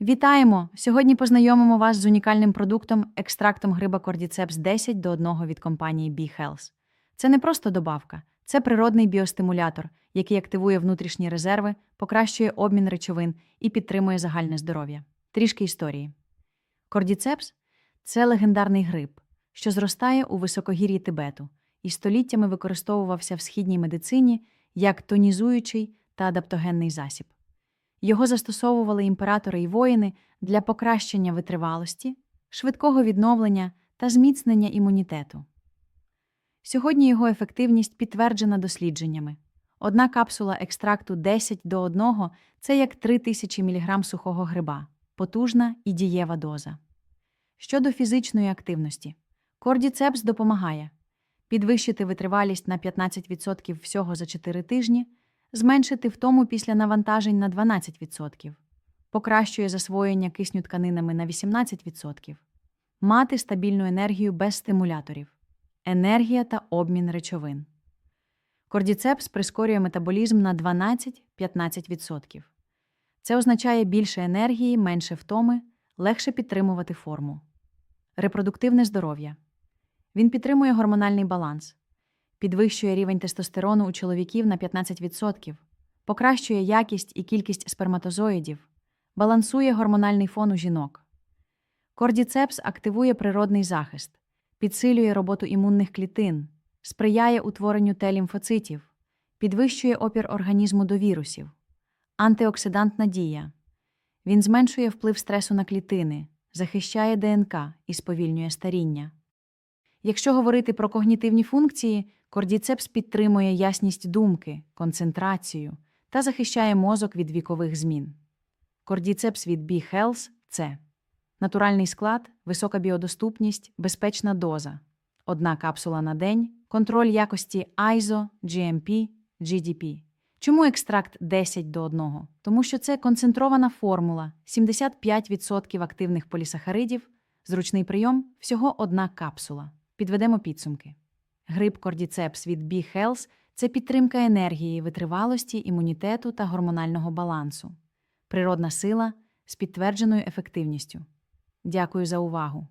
Вітаємо! Сьогодні познайомимо вас з унікальним продуктом екстрактом гриба Cordyceps 10 до 1 від компанії B-Health. Це не просто добавка, це природний біостимулятор, який активує внутрішні резерви, покращує обмін речовин і підтримує загальне здоров'я. Трішки історії. Cordyceps – це легендарний гриб, що зростає у високогір'ї Тибету і століттями використовувався в східній медицині як тонізуючий та адаптогенний засіб. Його застосовували імператори і воїни для покращення витривалості, швидкого відновлення та зміцнення імунітету. Сьогодні його ефективність підтверджена дослідженнями. Одна капсула екстракту 10 до 1 – це як 3000 мг сухого гриба, потужна і дієва доза. Щодо фізичної активності, Cordyceps допомагає підвищити витривалість на 15% всього за 4 тижні, зменшити втому після навантажень на 12%, покращує засвоєння кисню тканинами на 18%, мати стабільну енергію без стимуляторів, енергія та обмін речовин. Кордіцепс прискорює метаболізм на 12-15%. Це означає більше енергії, менше втоми, легше підтримувати форму. Репродуктивне здоров'я. Він підтримує гормональний баланс, підвищує рівень тестостерону у чоловіків на 15%, покращує якість і кількість сперматозоїдів, балансує гормональний фон у жінок. Кордіцепс активує природний захист, підсилює роботу імунних клітин, сприяє утворенню Т-лімфоцитів, підвищує опір організму до вірусів, антиоксидантна дія. Він зменшує вплив стресу на клітини, захищає ДНК і сповільнює старіння. Якщо говорити про когнітивні функції, кордіцепс підтримує ясність думки, концентрацію та захищає мозок від вікових змін. Кордіцепс від B-Health – це натуральний склад, висока біодоступність, безпечна доза, одна капсула на день, контроль якості ISO, GMP, GDP. Чому екстракт 10 до 1? Тому що це концентрована формула, 75% активних полісахаридів, зручний прийом всього одна капсула. Підведемо підсумки. Гриб кордіцепс від B-Health – це підтримка енергії, витривалості, імунітету та гормонального балансу. Природна сила з підтвердженою ефективністю. Дякую за увагу!